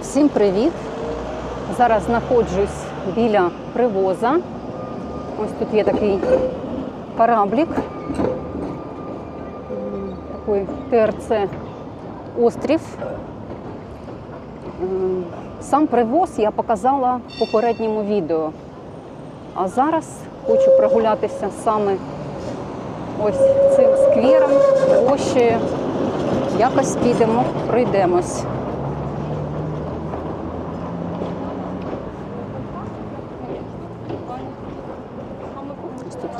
Всім привіт! Зараз знаходжусь біля привоза. Ось тут є такий кораблік. Такий ТРЦ острів. Сам привоз я показала в попередньому відео. А зараз хочу прогулятися саме ось цим сквером, площею. Якось підемо, пройдемось.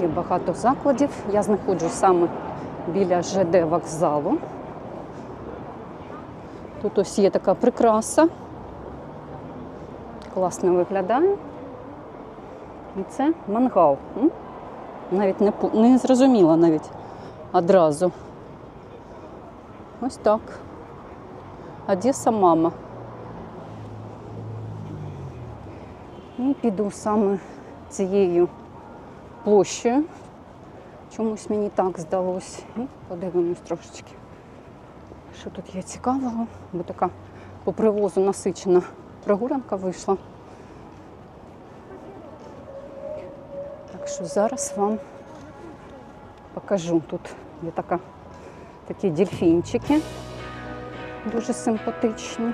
Є багато закладів. Я знаходжусь саме біля ЖД вокзалу. Тут ось є така прикраса. Класно виглядає. І це мангал. Навіть не, не зрозуміла навіть одразу. Ось так. Одеса мама. І піду саме цією площею. Чомусь мені так здалось. Подивимось трошечки, що тут є цікавого, бо така по привозу насичена прогулянка вийшла. Так що зараз вам покажу. Тут є така, такі дельфінчики, дуже симпатичні.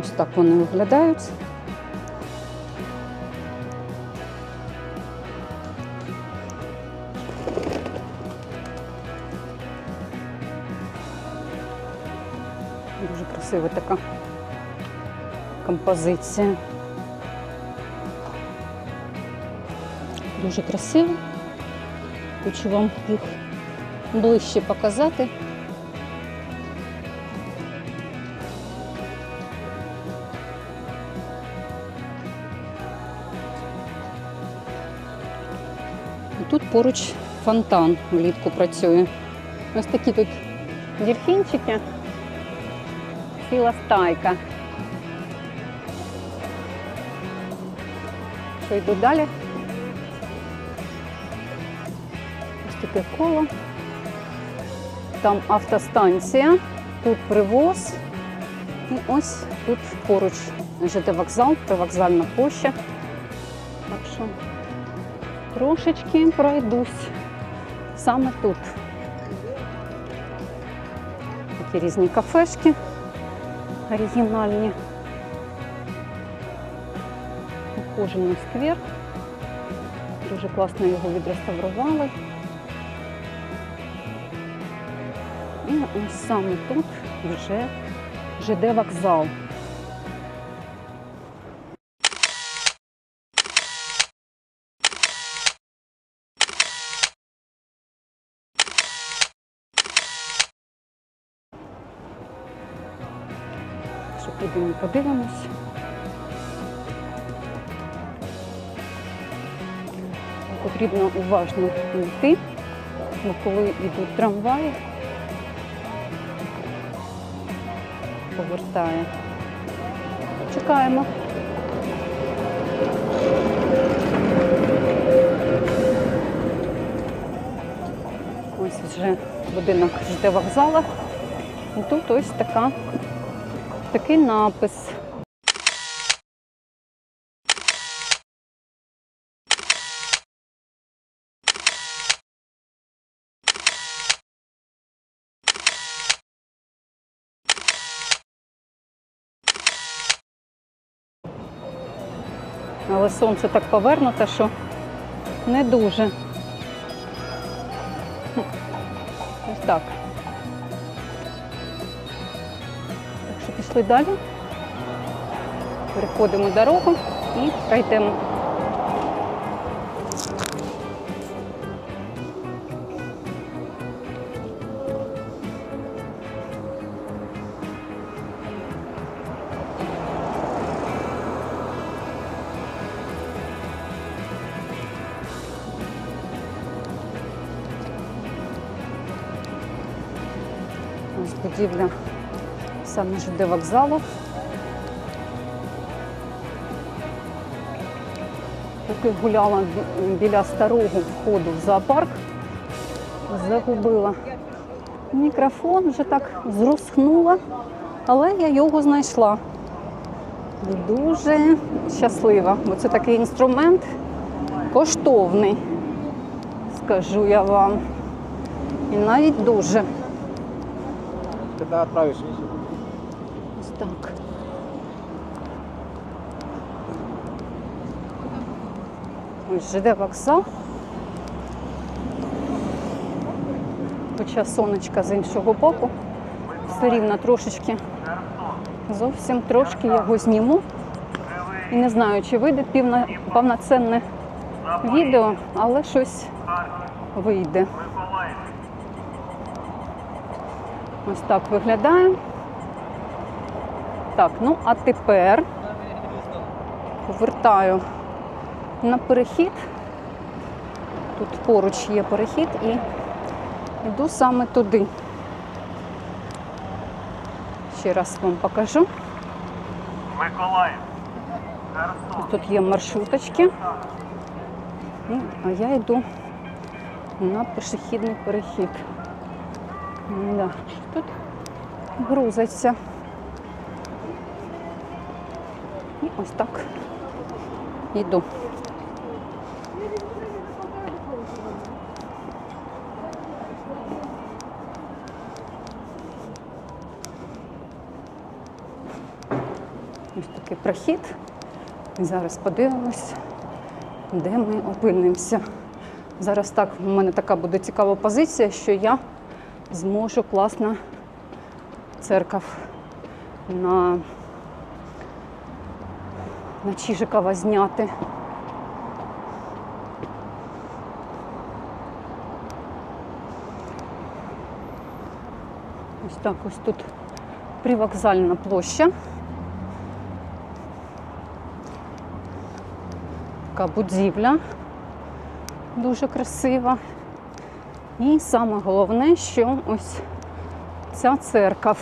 Ось так вони виглядають. Красива така композиція. Дуже красиво. Хочу вам їх ближче показати. Тут поруч фонтан влітку працює. Ось такі тут дельфінчики. Ціла стайка. Що йду далі? Ось таке коло. Там автостанція, тут привоз. І ось тут поруч ЖД вокзал, привокзальна площа. Так що трошечки пройдусь саме тут. Такі різні кафешки оригінальні. Ухожений сквер. Дуже класно його відреставрували. І ось саме тут вже ЖД вокзал. Підемо подивимось. Потрібно уважно йти, бо коли йдуть трамваї, повертає. Чекаємо. Ось вже будинок жде вокзала. І тут ось така, такий напис. Але сонце так повернуте, що не дуже. Ось так. Пішли далі. Переходимо дорогу і пройдемо. Ось будівля саме ЖД вокзалу. Поки гуляла біля старого входу в зоопарк, загубила Мікрофон вже так зросхнула, але я його знайшла. Дуже щаслива, бо це такий інструмент коштовний, скажу я вам. І навіть дуже. Когда отправишь? Так. Ось ЖД вокзал. Хоча сонечка з іншого боку. Все рівно трошечки. Зовсім трошки його зніму. І не знаю, чи вийде півна, повноцінне відео, але щось вийде. Ось так виглядає. Так, ну а тепер повертаю на перехід. Тут поруч є перехід і йду саме туди. Ще раз вам покажу. Миколаїв. Тут є маршруточки. І, а я йду на пішохідний перехід. Да. Тут грузиться. І ось так йду. Ось такий прохід. Зараз подивимось, де ми опинимося. Зараз так, в мене така буде цікава позиція, що я зможу класно церков на, на Чижикова зняти. Ось так ось тут привокзальна площа. Така будівля дуже красива. І саме головне, що ось ця церква.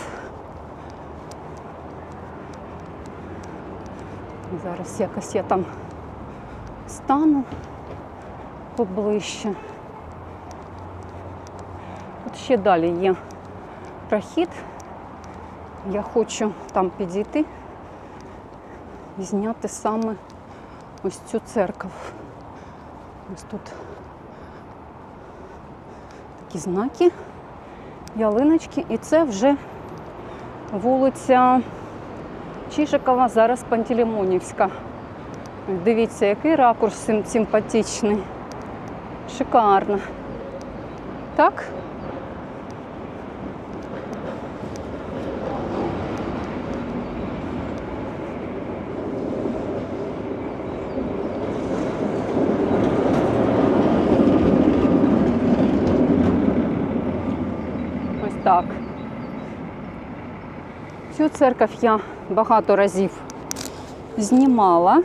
Зараз якось я там стану поближче. От ще далі є прохід. Я хочу там підійти і зняти саме ось цю церкву. Ось тут такі знаки, ялиночки, і це вже вулиця Чижикова, зараз Пантелеймонівська. Дивіться, який ракурс сим- симпатичний. Шикарно. Так? Ось так. Цю церкву я багато разів знімала.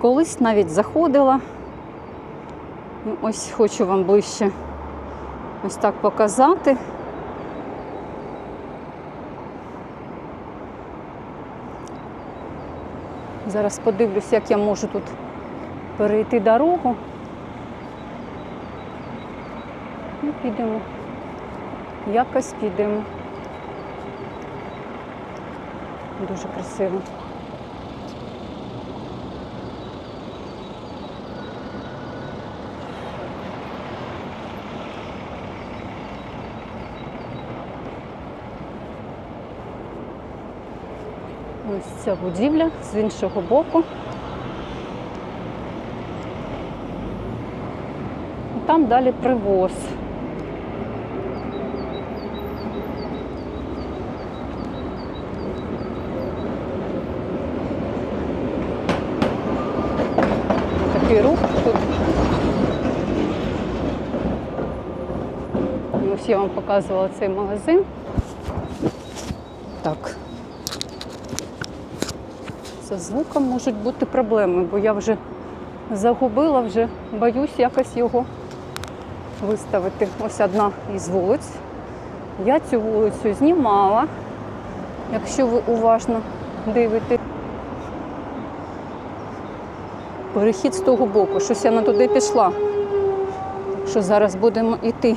Колись навіть заходила. Ось хочу вам ближче ось так показати. Зараз подивлюсь, як я можу тут перейти дорогу. І підемо. Якось підемо. Дуже красиво. Ось ця будівля з іншого боку. Там далі привоз. Такий рух тут. Я вам показувала цей магазин. Так. З звуком можуть бути проблеми, бо я вже загубила, вже боюсь якось його виставити. Ось одна із вулиць. Я цю вулицю знімала, якщо ви уважно дивитесь. Перехід з того боку, щось я не туди пішла. Що зараз будемо йти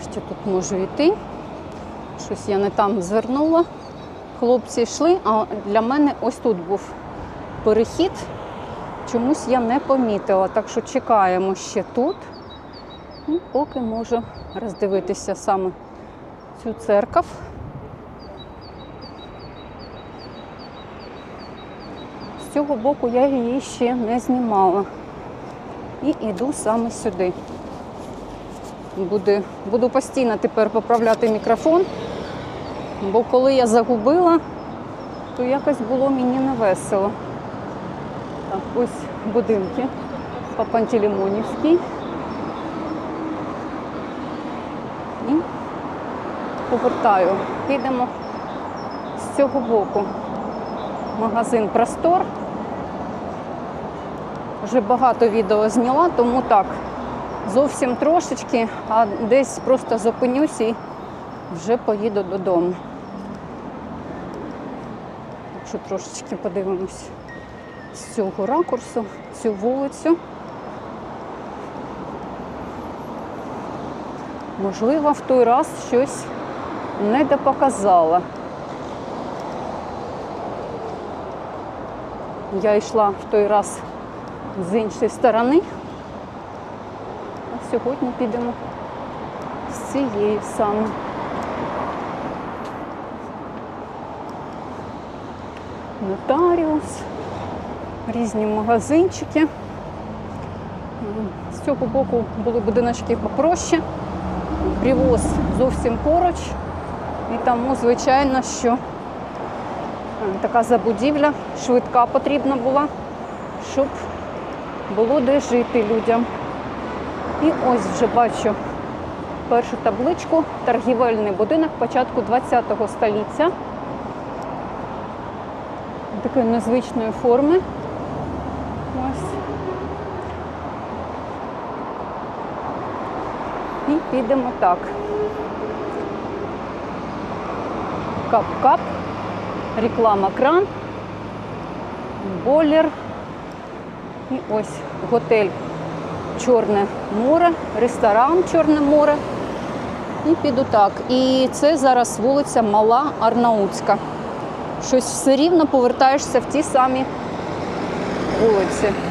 ще тут можу йти. Щось я не там звернула. Хлопці йшли, а для мене ось тут був перехід. Чомусь я не помітила, так що чекаємо ще тут. Ну, поки можу роздивитися саме цю церкву. З цього боку я її ще не знімала. І йду саме сюди. Буду, буду постійно тепер поправляти мікрофон, бо коли я загубила, то якось було мені не весело. Так, ось будинки по Пантелеймонівській. І повертаю. Підемо з цього боку. Магазин Простор. Вже багато відео зняла, тому так, зовсім трошечки, а десь просто зупинюсь і вже поїду додому. Так що трошечки подивимось з цього ракурсу, цю вулицю. Можливо, в той раз щось не допоказала. Я йшла в той раз з іншої сторони, сьогодні підемо з цієї саме. Нотаріус, різні магазинчики. З цього боку були будиночки попроще, привоз зовсім поруч. І тому, звичайно, що е, така забудівля швидка потрібна була, щоб було де жити людям. І ось вже бачу першу табличку торгівельний будинок початку ХХ століття. Такої незвичної форми. Ось. І підемо так. Кап-кап, реклама кран, бойлер. І ось готель Чорне море, ресторан Чорне море. І піду так. І це зараз вулиця Мала Арнаутська. Щось все рівно повертаєшся в ті самі вулиці.